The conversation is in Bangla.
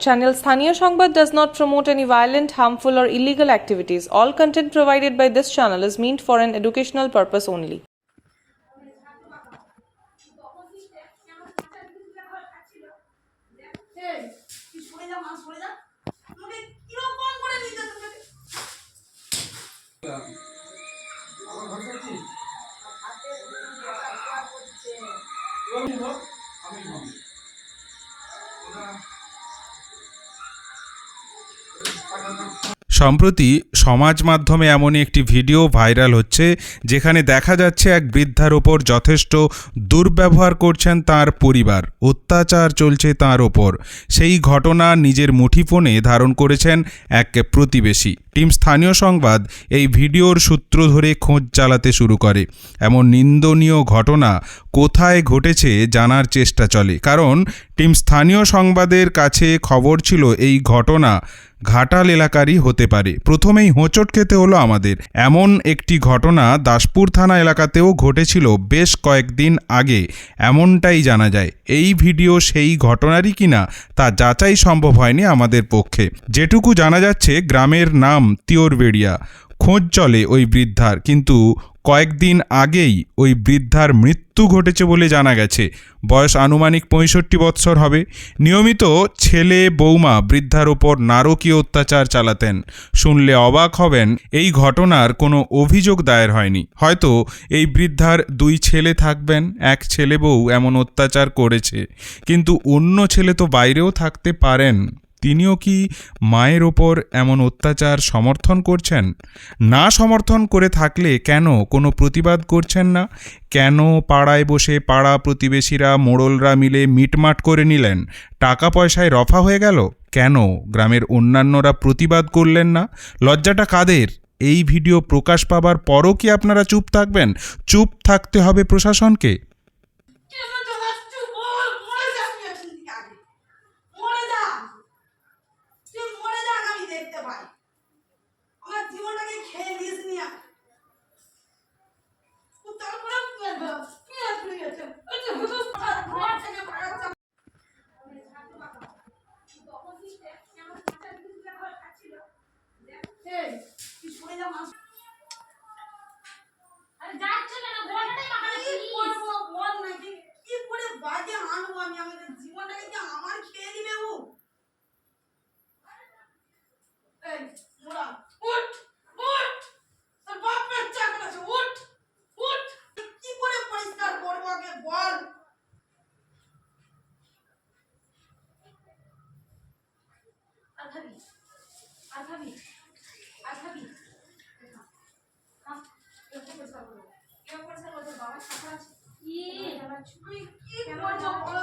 Channel Sthaniya Sangbad does not promote any violent, harmful, or illegal activities. All content provided by this channel is meant for an educational purpose only. এই, সম্প্রতি সমাজ মাধ্যমে এমনই একটি ভিডিও ভাইরাল হচ্ছে, যেখানে দেখা যাচ্ছে এক বৃদ্ধার ওপর যথেষ্ট দুর্ব্যবহার করছেন তার পরিবার, অত্যাচার চলছে তার ওপর। সেই ঘটনা নিজের মুঠিফোনে ধারণ করেছেন এক প্রতিবেশী। টিম স্থানীয় সংবাদ এই ভিডিওর সূত্র ধরে খোঁজ চালাতে শুরু করে। এমন নিন্দনীয় ঘটনা কোথায় ঘটেছে জানার চেষ্টা চলে। কারণ টিম স্থানীয় সংবাদের কাছে খবর ছিল এই ঘটনা ঘাটাল এলাকারই হতে পারে। প্রথমেই হোঁচট খেতে হলো আমাদের। এমন একটি ঘটনা দাসপুর থানা এলাকাতেও ঘটেছিল বেশ কয়েকদিন আগে। এমনটাই জানা যায়। এই ভিডিও সেই ঘটনারই কিনা তা যাচাই সম্ভব হয়নি আমাদের পক্ষে। যেটুকু জানা যাচ্ছে, গ্রামের নাম তিওরবেড়িয়া। খোঁজ চলে ওই বৃদ্ধার। কিন্তু কয়েকদিন আগেই ওই বৃদ্ধার মৃত্যু ঘটেছে বলে জানা গেছে। বয়স আনুমানিক পঁয়ষট্টি বৎসর হবে। নিয়মিত ছেলে, বৌমা বৃদ্ধার ওপর নারকীয় অত্যাচার চালাতেন। শুনলে অবাক হবেন, এই ঘটনার কোনো অভিযোগ দায়ের হয়নি। হয়তো এই বৃদ্ধার দুই ছেলে থাকবেন, এক ছেলে বউ এমন অত্যাচার করেছে। কিন্তু অন্য ছেলে তো বাইরেও থাকতে পারেন। তিনিও কি মায়ের ওপর এমন অত্যাচার সমর্থন করছেন? না সমর্থন করে থাকলে কেন? কোনো প্রতিবাদ করছেন না? কেন পাড়ায় বসে পাড়া প্রতিবেশীরা, মোড়লরা মিলে মিটমাট করে নিলেন? টাকা পয়সায় রফা হয়ে গেল? কেন? গ্রামের অন্যান্যরা প্রতিবাদ করলেন না? লজ্জাটা কাদের? এই ভিডিও প্রকাশ পাবার পরও কি আপনারা চুপ থাকবেন? চুপ থাকতে হবে প্রশাসনকে কেমন জ্বালাচ্ছ? বল, মরে যা তুই এখান থেকে আগে। মরে যা। তুই মরে যা, আগে আমি দেখতে পাই। আমার জীবনটাকে খেয়ে নিস নি আর। ও তারপরে পেঁয়াজ, পেঁয়াজ পড়ে গেছে। ওই যে হুজুর ঘর থেকে পাঠাচ্ছে। এই, তুই সরে যা, মা। আরে যাচ্ছে না না বলটাই মাথায় কি কি করব বল না, কি- কি করে বাজে আনব আমি? আমাদের জীবনটাকে আমার খেয়ে দিবে ও এই মোরা উঠ উঠ তোর বাপ বাচ্চা করেছে উঠ উঠ কি করে পরিষ্কার করব আগে বল আর খাবি আর খাবি আর খাবি এরকম করব এরকম পরিষ্কার করব বাবার সাথে আছে। ই আমি কি করব বলো